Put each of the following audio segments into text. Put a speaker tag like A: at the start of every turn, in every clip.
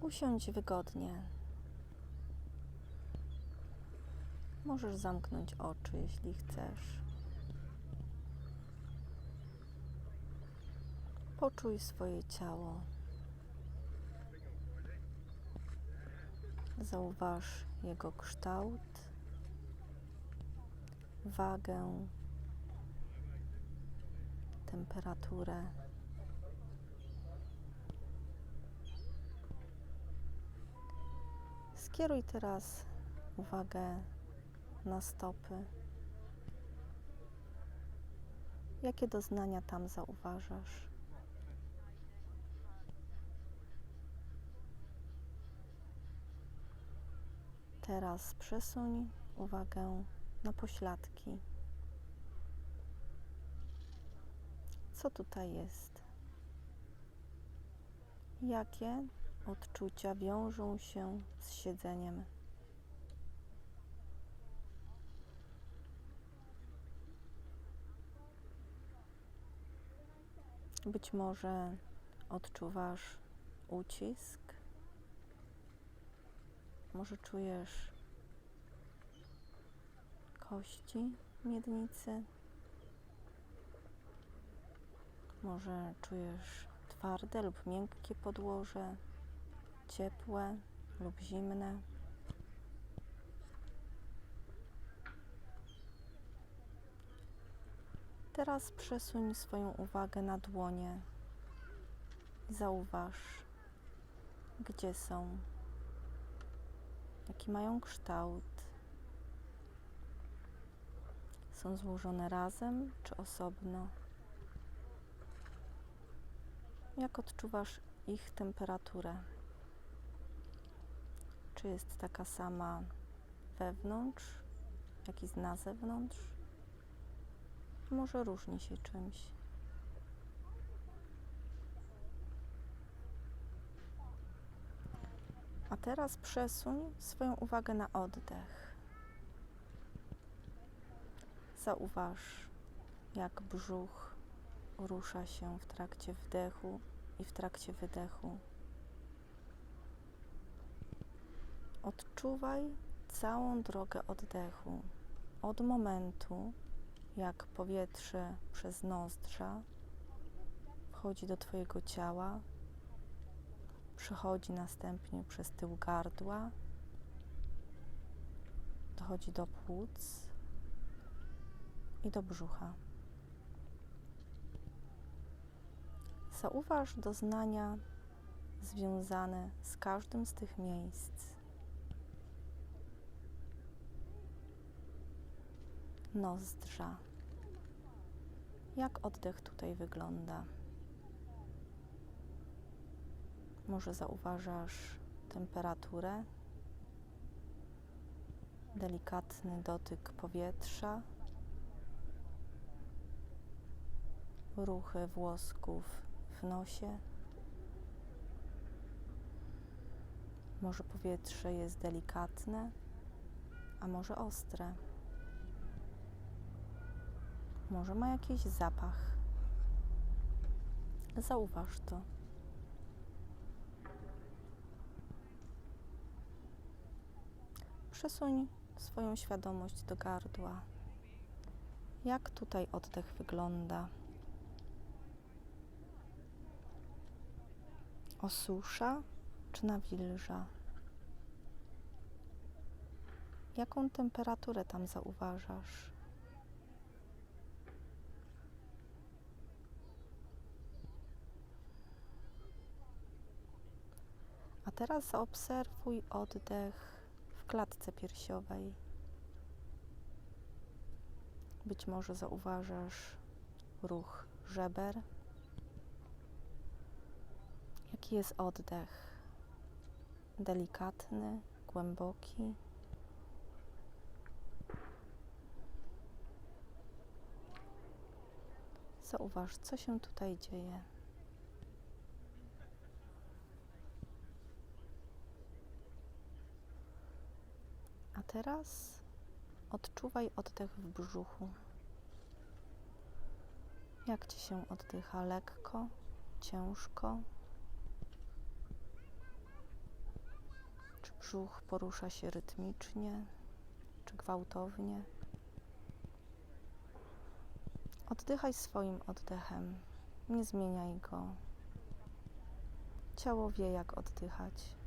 A: Usiądź wygodnie. Możesz zamknąć oczy, jeśli chcesz. Poczuj swoje ciało. Zauważ jego kształt, wagę, temperaturę. Skieruj teraz uwagę na stopy. Jakie doznania tam zauważasz? Teraz przesuń uwagę na pośladki. Co tutaj jest? Jakie odczucia wiążą się z siedzeniem? Być może odczuwasz ucisk, może czujesz kości miednicy, może czujesz twarde lub miękkie podłoże, ciepłe lub zimne. Teraz przesuń swoją uwagę na dłonie. Zauważ, gdzie są, jaki mają kształt. Są złożone razem czy osobno? Jak odczuwasz ich temperaturę? Czy jest taka sama wewnątrz, jak i na zewnątrz? Może różni się czymś. A teraz przesuń swoją uwagę na oddech. Zauważ, jak brzuch rusza się w trakcie wdechu i w trakcie wydechu. Odczuwaj całą drogę oddechu od momentu, jak powietrze przez nozdrza wchodzi do Twojego ciała, przechodzi następnie przez tył gardła, dochodzi do płuc i do brzucha. Zauważ doznania związane z każdym z tych miejsc. Nozdrza. Jak oddech tutaj wygląda? Może zauważasz temperaturę, delikatny dotyk powietrza, ruchy włosków w nosie. Może powietrze jest delikatne, a może ostre. Może ma jakiś zapach. Zauważ to. Przesuń swoją świadomość do gardła. Jak tutaj oddech wygląda? Osusza czy nawilża? Jaką temperaturę tam zauważasz? A teraz zaobserwuj oddech w klatce piersiowej. Być może zauważasz ruch żeber. Jaki jest oddech? Delikatny, głęboki. Zauważ, co się tutaj dzieje. Teraz odczuwaj oddech w brzuchu. Jak ci się oddycha lekko, ciężko, brzuch porusza się rytmicznie czy gwałtownie. Oddychaj swoim oddechem, nie zmieniaj go. Ciało wie, jak oddychać.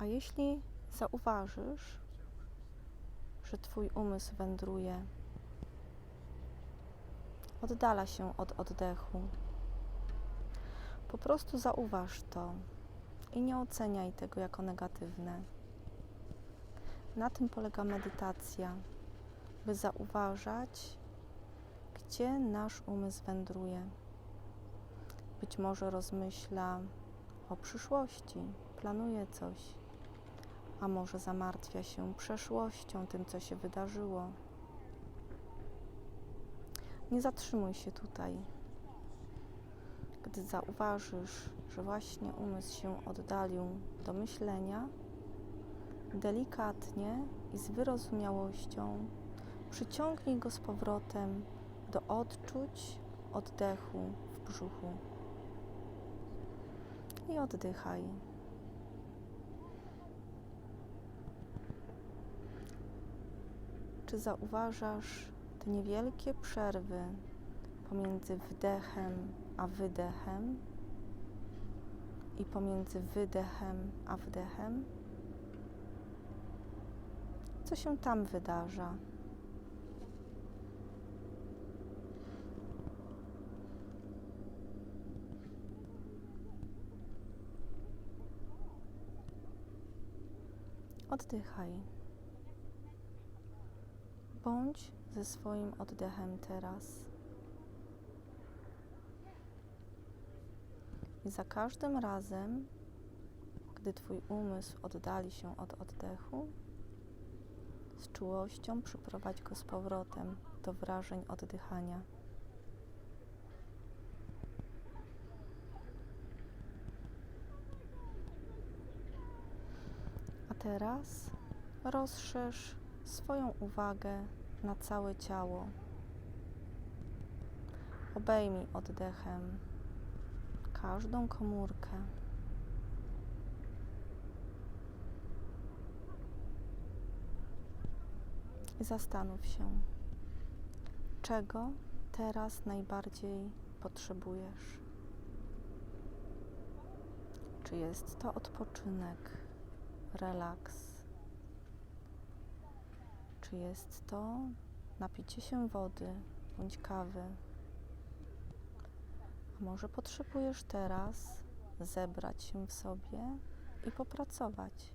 A: A jeśli zauważysz, że Twój umysł wędruje, oddala się od oddechu, po prostu zauważ to i nie oceniaj tego jako negatywne. Na tym polega medytacja, by zauważać, gdzie nasz umysł wędruje. Być może rozmyśla o przyszłości, planuje coś, a może zamartwia się przeszłością, tym, co się wydarzyło. Nie zatrzymuj się tutaj. Gdy zauważysz, że właśnie umysł się oddalił do myślenia, delikatnie i z wyrozumiałością przyciągnij go z powrotem do odczuć oddechu w brzuchu. I oddychaj. Czy zauważasz te niewielkie przerwy pomiędzy wdechem a wydechem i pomiędzy wydechem a wdechem? Co się tam wydarza? Oddychaj. Bądź ze swoim oddechem teraz. I za każdym razem, gdy Twój umysł oddali się od oddechu, z czułością przyprowadź go z powrotem do wrażeń oddychania. A teraz rozszerz swoją uwagę na całe ciało. Obejmij oddechem każdą komórkę. I zastanów się, czego teraz najbardziej potrzebujesz. Czy jest to odpoczynek, relaks? Jest to napicie się wody bądź kawy? A może potrzebujesz teraz zebrać się w sobie i popracować?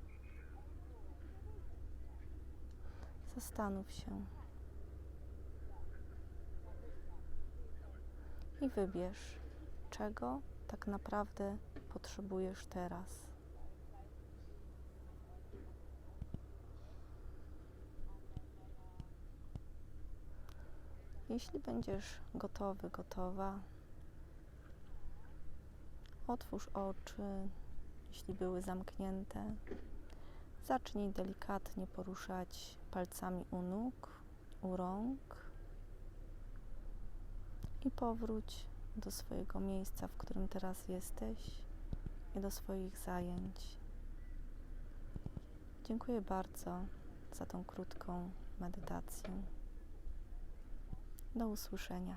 A: Zastanów się. I wybierz, czego tak naprawdę potrzebujesz teraz. Jeśli będziesz gotowy, gotowa, otwórz oczy, jeśli były zamknięte. Zacznij delikatnie poruszać palcami u nóg, u rąk i powróć do swojego miejsca, w którym teraz jesteś i do swoich zajęć. Dziękuję bardzo za tą krótką medytację. Do usłyszenia.